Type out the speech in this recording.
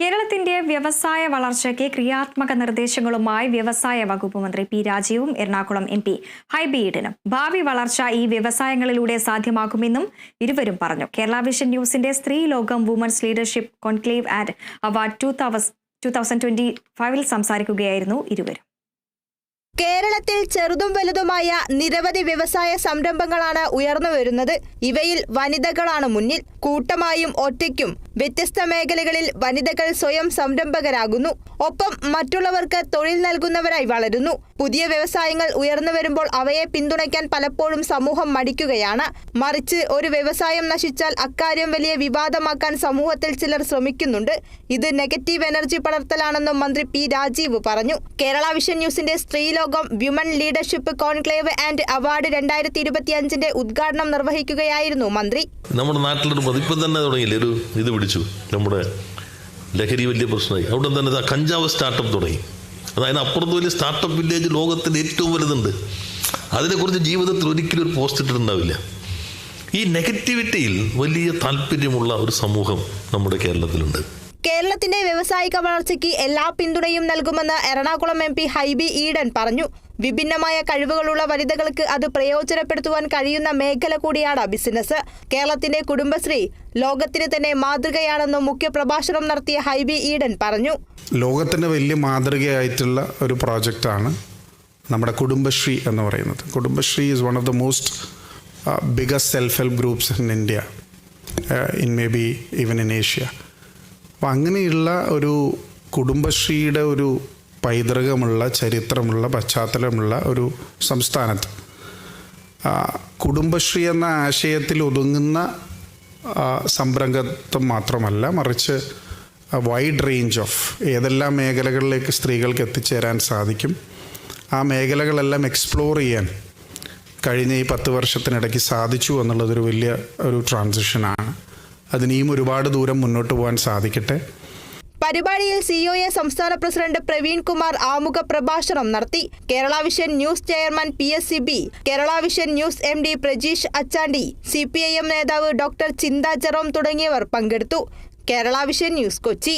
കേരളത്തിന്റെ വ്യവസായ വളർച്ചയ്ക്ക് ക്രിയാത്മക നിർദ്ദേശങ്ങളുമായി വ്യവസായ വകുപ്പ് മന്ത്രി പി രാജീവും എറണാകുളം എം പി ഹൈബി ഭാവി വളർച്ച ഈ വ്യവസായങ്ങളിലൂടെ സാധ്യമാകുമെന്നും ഇരുവരും പറഞ്ഞു. കേരള വിഷൻ ന്യൂസിന്റെ Sthree Lokam women's leadership conclave and award two two thousand twenty ഫൈവിൽ സംസാരിക്കുകയായിരുന്നു ഇരുവരും. കേരളത്തിൽ ചെറുതും വലുതുമായ നിരവധി വ്യവസായ സംരംഭങ്ങളാണ് ഉയർന്നു വരുന്നത്. ഇവയിൽ വനിതകളാണ് മുന്നിൽ. കൂട്ടമായും ഒറ്റയ്ക്കും വ്യത്യസ്ത മേഖലകളിൽ വനിതകൾ സ്വയം സംരംഭകരാകുന്നു. ഒപ്പം മറ്റുള്ളവർക്ക് തൊഴിൽ നൽകുന്നവരായി വളരുന്നു. പുതിയ വ്യവസായങ്ങൾ ഉയർന്നു വരുമ്പോൾ അവയെ പിന്തുണയ്ക്കാൻ പലപ്പോഴും സമൂഹം മടിക്കുകയാണ്. മറിച്ച് ഒരു വ്യവസായം നശിച്ചാൽ അക്കാര്യം വലിയ വിവാദമാക്കാൻ സമൂഹത്തിൽ ചിലർ ശ്രമിക്കുന്നുണ്ട്. ഇത് നെഗറ്റീവ് എനർജി പടർത്തലാണെന്നും മന്ത്രി പി രാജീവ് പറഞ്ഞു. കേരള വിഷൻ ന്യൂസിന്റെ Sthreelokam women leadership conclave and award രണ്ടായിരത്തി ഇരുപത്തിയഞ്ചിന്റെ ഉദ്ഘാടനം നിർവഹിക്കുകയായിരുന്നു മന്ത്രി. നമ്മുടെ നാട്ടിലൊരു പതിപ്പം തന്നെ തുടങ്ങിയില്ലേ? ഒരു ഇത് പിടിച്ചു. നമ്മുടെ ലഹരി വലിയ പ്രശ്നമായി. അവിടെ തന്നെ കഞ്ചാവ് സ്റ്റാർട്ടപ്പ് തുടങ്ങി. അതായത് അപ്പുറത്ത് വലിയ സ്റ്റാർട്ടപ്പ് വില്ലേജ് ലോകത്തിൽ ഏറ്റവും വലുതുണ്ട്. അതിനെക്കുറിച്ച് ജീവിതത്തിൽ ഒരിക്കലും ഒരു പോസ്റ്റ് ഇട്ടിട്ടുണ്ടാവില്ല. ഈ നെഗറ്റിവിറ്റിയിൽ വലിയ താല്പര്യമുള്ള ഒരു സമൂഹം നമ്മുടെ കേരളത്തിലുണ്ട്. കേരളത്തിന്റെ വ്യവസായിക വളർച്ചയ്ക്ക് എല്ലാ പിന്തുണയും നൽകുമെന്ന് എറണാകുളം എം പി ഹൈബി ഈഡൻ പറഞ്ഞു. വിഭിന്നമായ കഴിവുകളുള്ള വനിതകൾക്ക് അത് പ്രയോജനപ്പെടുത്തുവാൻ കഴിയുന്ന മേഖല കൂടിയാണ് ബിസിനസ്. കേരളത്തിന്റെ കുടുംബശ്രീ ലോകത്തിന് തന്നെ മാതൃകയാണെന്നും മുഖ്യപ്രഭാഷണം നടത്തിയ ഹൈബി ഈഡൻ പറഞ്ഞു. ലോകത്തിന് വലിയ മാതൃകയായിട്ടുള്ള ഒരു പ്രോജക്റ്റാണ് നമ്മുടെ കുടുംബശ്രീ എന്ന് പറയുന്നത്. Kudumbashree is one of the most biggest self help groups in India in maybe even in Asia അപ്പം അങ്ങനെയുള്ള ഒരു കുടുംബശ്രീയുടെ ഒരു പൈതൃകമുള്ള ചരിത്രമുള്ള പശ്ചാത്തലമുള്ള ഒരു സംസ്ഥാനത്ത്. കുടുംബശ്രീ എന്ന ആശയത്തിൽ ഒതുങ്ങുന്ന സംരംഗത്വം മാത്രമല്ല മറിച്ച് വൈഡ് റേഞ്ച് ഓഫ് ഏതെല്ലാം മേഖലകളിലേക്ക് സ്ത്രീകൾക്ക് എത്തിച്ചേരാൻ സാധിക്കും ആ മേഖലകളെല്ലാം എക്സ്പ്ലോർ ചെയ്യാൻ കഴിഞ്ഞ ഈ പത്ത് വർഷത്തിനിടയ്ക്ക് സാധിച്ചു എന്നുള്ളതൊരു വലിയ ഒരു ട്രാൻസിഷനാണ് അതിനിയും ഒരുപാട് ദൂരം മുന്നോട്ട് പോകാൻ സാധിക്കട്ടെ. പരിപാടിയിൽ സിഒഎ സംസ്ഥാന പ്രസിഡന്റ് പ്രവീൺ കുമാർ ആമുഖ പ്രഭാഷണം നടത്തി. Kerala vision news chairman P S C B Kerala vision news M D Prajeesh Achandi C P I M നേതാവ് ഡോക്ടർ ചിന്ത ജെറോം തുടങ്ങിയവർ പങ്കെടുത്തു. Kerala vision news Kochi.